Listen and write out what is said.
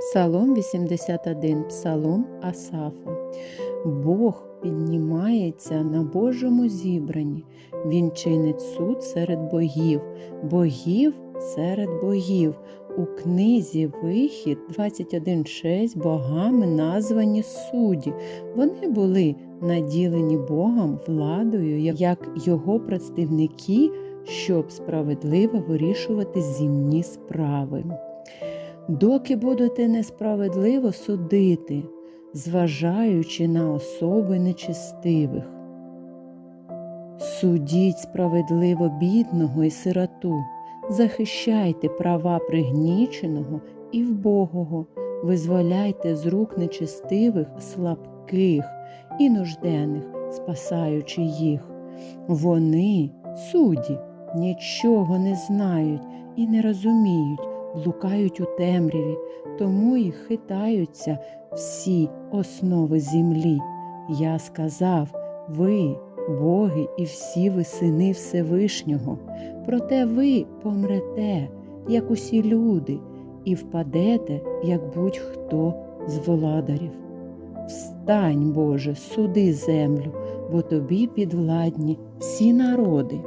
Псалом 81, Псалом Асафа. Бог піднімається на Божому зібранні. Він чинить суд серед богів, богів серед богів. У книзі Вихід 21.6 богами названі судді. Вони були наділені Богом владою як його представники, щоб справедливо вирішувати земні справи. Доки будете несправедливо судити, зважаючи на особи нечестивих. Судіть справедливо бідного і сироту, захищайте права пригніченого і вбогого, визволяйте з рук нечестивих слабких і нужденних, спасаючи їх. Вони, судді, нічого не знають і не розуміють, блукають у темряві, тому й хитаються всі основи землі. Я сказав, ви, боги і всі ви сини Всевишнього, проте ви помрете, як усі люди, і впадете, як будь-хто з володарів. Встань, Боже, суди землю, бо тобі підвладні всі народи.